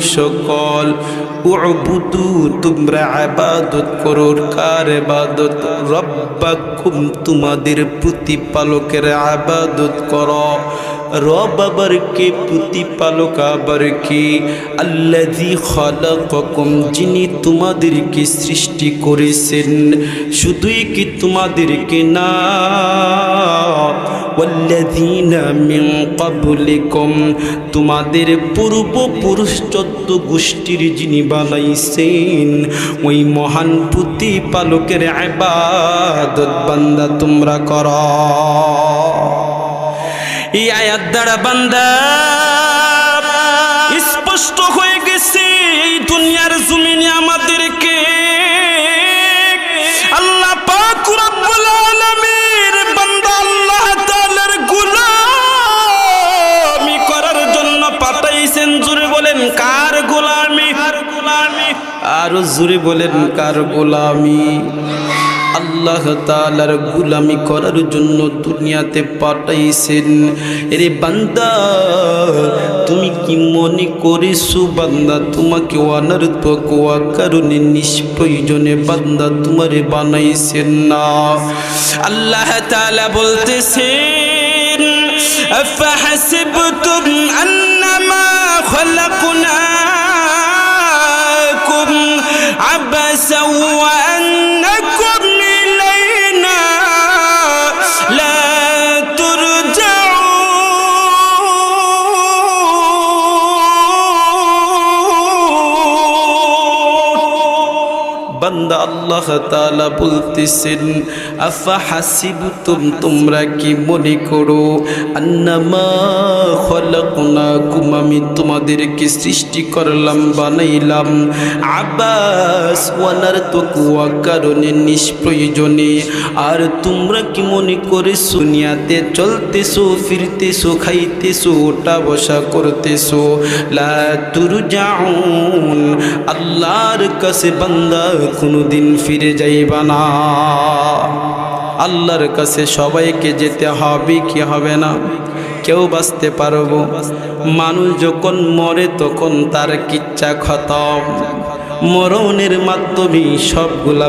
সকল। উবুদু তোমরা আবাদত করো কার আবাদত? রব্বাকুম, তোমাদের প্রতিপালকের আবাদত করো। রব আবার কে, প্রতিপালক আবার কে? আল্লাজি খালাকাকুম, যিনি তোমাদেরকে সৃষ্টি করেছেন। শুধুই কি তোমাদেরকে না? তোমাদের পূর্বপুরুষ চোদ্দ গোষ্ঠীর যিনি বানাইছেন, ওই মহান প্রতিপালকের আবাদত বান্দা তোমরা কর। এই আয়াত দ্বারা বান্দা কার গোলামি কার গোলামি আরো জোরে বলেন কার গোলামি আল্লাহ তালার গুলামি করার জন্য দুনিয়াতে পাঠাইছেন এরে বান্দা তুমি কি মনে করেছো বান্দা তোমাকে অনার্থ কোয়া কারণে নিষ্প্রয়োজনে বান্দা তোমারে বানাইছেন না আল্লাহ তালা বলতেছেন أفحسبتم أنما عبثا وأنكم বান্দা আল্লাহ তাআলা বলতেছেন, আফা হাসিবতুম, তোমরা কি মনে করো আন্নামা খলাকনাকুম, আমি তোমাদেরকে সৃষ্টি করলাম, বানাইলাম আবাস ওয়ানার তো কুয়া কারণে নিষ্প্রয়োজনে। আর তোমরা কি মনে করে দুনিয়াতে চলতেছো, ফিরতেছো, খাইতেছো, ওটা বসা করতেছো? লা তুরজাউন, আল্লাহর কাছে বান্দা কোনোদিন ফিরে যাইবা না। আল্লাহর কাছে সবাইকে যেতে হবে, কি হবে না? কেউ বাঁচতে পারব। মানুষ যখন মরে, তখন তার কিচ্ছা খতম। মরণের মাধ্যমে সবগুলা